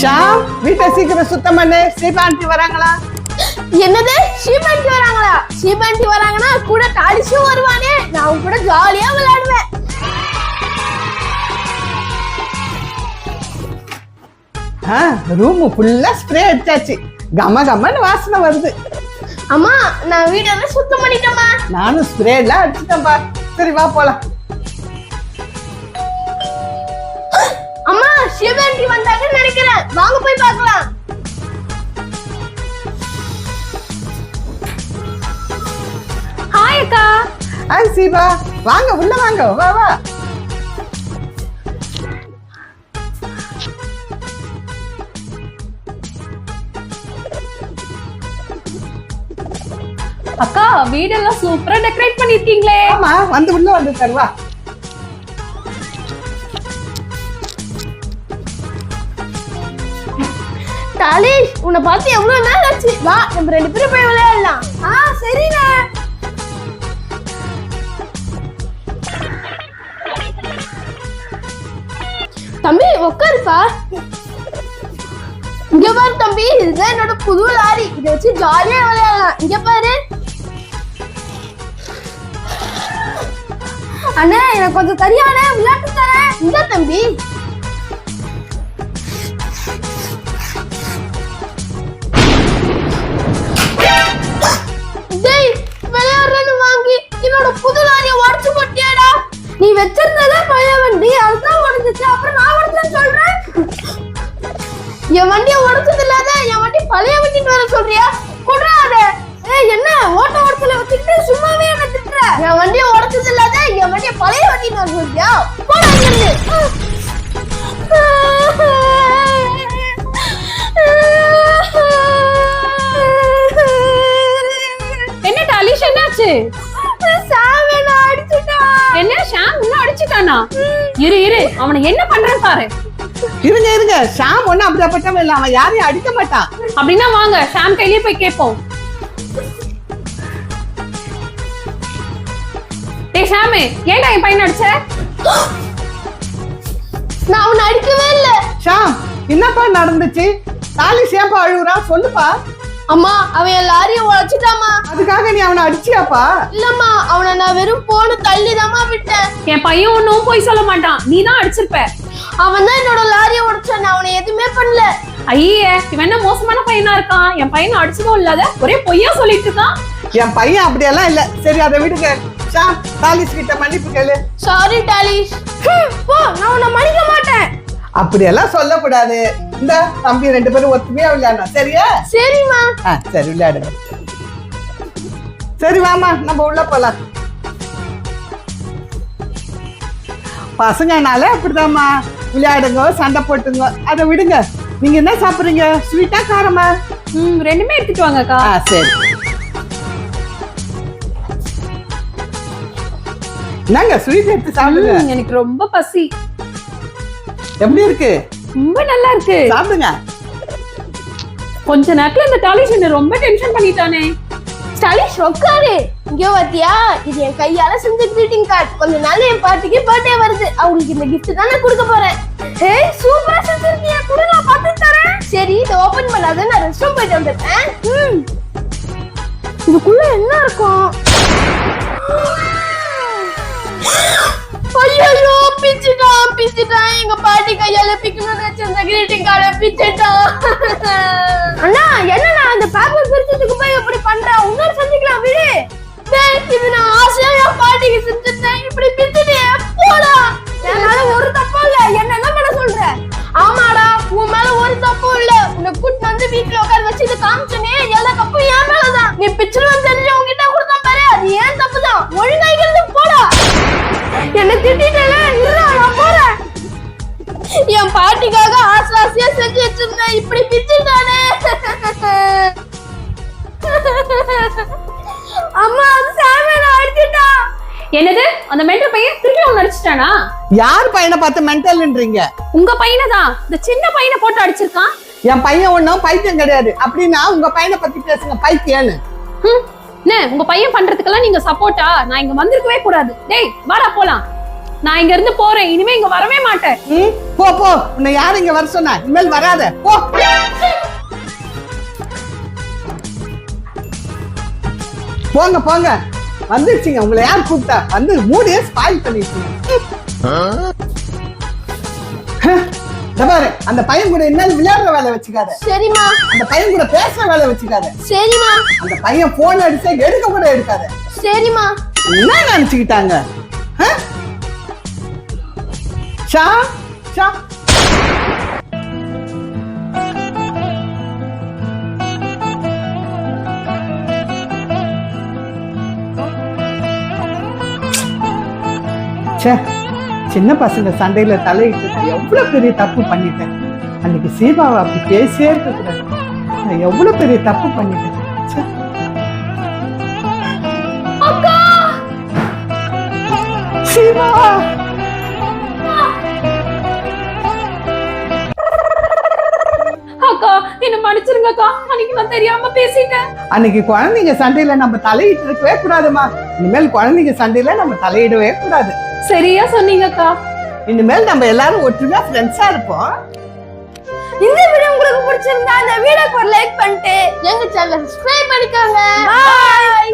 ஷாம் வீட்டை சீக்கிரம் சுத்தம் பண்ணு. சீபாண்டி வராங்களா? என்னது? ஷீபாண்டி வராங்களா? ஷீபாண்டி வராங்கன்னா கூட தாலிஷும் வருவானே. நான் கூட ஜாலியா விளையாடுவேன். ரூம் ஃபுல்லா ஸ்ப்ரே அடிச்சாச்சு கம கமன்னு வாசனை வருது. அம்மா நான் வீடெல்லாம் சுத்தம் பண்ணிட்டேம்மா. நானும் ஸ்ப்ரே எல்லாம் அடிச்சிட்டேன்பா சரி வா போலாம். அம்மா ஷீபாண்டி வந்தாங்கன்னு நினைக்கிறேன். வாங்க போய் பார்க்கலாம். ஹாய் அக்கா. ஹாய் சீபா வாங்க உள்ள வாங்க. வா வா. அக்கா வீடெல்லாம் சூப்பரா டெக்கரேட் பண்ணிருக்கீங்களே. ஆமா வந்து உள்ள வந்து தருவா தாலிஷ் உன்னை பார்த்து எவ்வளவு நாள் ஆச்சு? வா நம்ம ரெண்டு பேரும் போய் விளையாடலாம். ஆ சரிண்ணா தம்பி உட்காருப்பா இங்க பாரு தம்பி இதுதான் என்னோட புது லாரி. இதை வச்சு ஜாலியா விளையாடலாம். இங்க பாரு. அண்ணா எனக்கு கொஞ்சம் சரியான விளையாட்டு தரேன். இந்த தம்பி. இரு இரு. அவனை என்ன பண்றான் பாரு. இருங்க இருங்க. ஷாம் ஒன்னும் அப்படிப்பட்டவன் இல்ல. அவன் யாரையும் அடிக்க மாட்டான் அப்படின்னா வாங்க ஷாம் கையிலே போய் கேட்போம். டேய் ஷாமு ஏன்டா என் பையன் அடிச்ச? நான் அவனை அடிக்கவே இல்ல. ஷாம் என்னப்பா நடந்துச்சு? தாலி சேப்பா அழுகுறா சொல்லுப்பா. அம்மா அவன் என் லாரிய உழைச்சிட்டாமா அதுக்காக நீ அவனை அடிச்சியாப்பா? இல்லம்மா அவனை நான் வெறும் போன தள்ளிதாம்மா விட்டேன். என் பையன் ஒன்னும் போய் சொல்ல மாட்டான். நீ தான் அடிச்சிருப்ப. அவன் தான் என்னோட லாரிய உடைச்சான் நான் அவனை எதுவுமே பண்ணல. ஐயே இவன் என்ன மோசமான பையனா இருக்கான்? என் பையனை அடிச்சதும் இல்லாத ஒரே பொய்யா சொல்லிட்டு இருக்கான்? என் பையன் அப்படியெல்லாம் இல்ல. சரி அதை விடுங்க. ஷாம் தாலிஸ் கிட்ட மன்னிப்பு கேளு. சாரி டாலிஷ் போ நான் உன்னை மன்னிக்க மாட்டேன். அப்படியெல்லாம் சொல்லக்கூடாது. இந்த தம்பி ரெண்டு பேரும் ஒத்துமையா விளையாடணும் சரியா? சரிம்மா. சரி விளையாடுங்க. சரி வாமா நம்ம உள்ள போலாம். பசங்கனால அப்படிதாம்மா. விளையாடுங்க சண்டை போட்டுங்க. அதை விடுங்க. நீங்க என்ன சாப்பிடுறீங்க? ஸ்வீட்டா காரமா? ம் ரெண்டுமே எடுத்துட்டு வாங்க அக்கா ஆ சரி. என்னங்க ஸ்வீட் எடுத்து சாப்பிடுங்க? ம், எனக்கு ரொம்ப பசி. எப்படி இருக்கு? ரொம்ப நல்லா இருக்கு. சாப்பிடுங்க. கொஞ்ச நேரத்துல இந்த டாலிஷ் என்ன ரொம்ப டென்ஷன் பண்ணிட்டானே. ஸ்டாலிஷ் உட்காரு இங்க பாத்தியா? இது என் கையால செஞ்ச கிரீட்டிங் கார்டு கொஞ்ச நாள் என் பாட்டிக்கு பர்த்டே வருது. அவங்களுக்கு இந்த கிஃப்ட் தான் நான் கொடுக்க போறேன். ஏய் சூப்பரா செஞ்சிருக்கியா. குடு நான் பார்த்து தரேன். சரி இதை ஓபன் பண்ணாத நான் ரெஸ்ட் ரூம் போயிட்டு வந்துட்டேன் ம். இதுக்குள்ள என்ன இருக்கும்? ஐயோ பிச்சுட்டான் பிச்சுட்டான். எங்க பாட்டி கையால பிக்கணும்னு வச்சிருந்த கிரீட்டிங் கார்டை பிச்சுட்டான். அண்ணா என்ன நீ பிச்சிருவன் தெரிஞ்சு உன்கிட்ட கொடுத்தா பாரு. அது ஏன் தப்பு தான் ஒழுங்காய்கிறது போடா. என்ன திட்டிட்டல நான் போறேன். என் பாட்டிக்காக ஆசை ஆசையா செஞ்சு வச்சிருந்தேன். இப்படி பிச்சுட்டானே. அம்மா அது சாமியான அடிச்சுட்டா. என்னது? அந்த மென்டல் பையன் திருப்பி அவன் அடிச்சிட்டானா? யார் பையனை பார்த்து மென்டல்ன்றீங்க உங்க பையனை தான். இந்த சின்ன பையனை போட்டு அடிச்சிருக்கான். என் பையன் ஒன்றும் பைத்தியம் கிடையாது. அப்படின்னா உங்க பையனை பத்தி பேசுங்க. பைத்தியன்னு ஹம், என்ன உங்க பையன் பண்றதுக்கெல்லாம் நீங்க சப்போர்ட்டா நான் இங்க வந்திருக்கவே கூடாது. டேய் வாடா போலாம். நான் இங்க இருந்து போறேன். இனிமே இங்க வரவே மாட்டேன். ம்? போ போ. உன்னை யார் இங்க வர சொன்னா. இனிமேல் வராத. போ. போங்க போங்க. வந்துருச்சுங்க. உங்களை யார் கூப்பிட்டா? வந்து மூடியே ஸ்பாயில் பண்ணிருச்சீங்க. பாரு அந்த பையன் கூட என்ன விளையாடுற வேலை வச்சுக்காத. சரிம்மா. அந்த பையன் கூட பேசுற வேலை வச்சுக்காத. சரிம்மா. அந்த பையன் போன் அடிச்சா எடுக்க கூட எடுக்காத. சரிம்மா. என்ன நினைச்சுக்கிட்டாங்க? ஷா? ஷா? ச்சே. சின்ன பசங்க சண்டையில தலையிட்டு நான் எவ்வளவு பெரிய தப்பு பண்ணிட்டேன். அன்னைக்கு சீபாவை அப்படி பேசியே இருக்கக்கூடாது. நான் எவ்வளவு பெரிய தப்பு பண்ணிட்டேன். ச்சே. அக்கா! என்ன மன்னிச்சிருங்கக்கா அன்னைக்கு நான் தெரியாம பேசிட்டேன். அன்னைக்கு குழந்தைங்க சண்டையில நம்ம தலையிட்டு இருக்கவே கூடாதுமா. இனிமேல் குழந்தைங்க சண்டையில நம்ம தலையிடவே கூடாது. சரியா சொன்னீங்கக்கா. இனிமேல் நம்ம எல்லாரும் ஒற்றுமையா ஃப்ரெண்ட்ஸா இருப்போம். இந்த வீடியோ உங்களுக்கு பிடிச்சிருந்தா இந்த வீடியோக்கு ஒரு லைக் பண்ணிட்டு எங்க சேனலை சப்ஸ்கிரைப் பண்ணிக்கோங்க. பாய்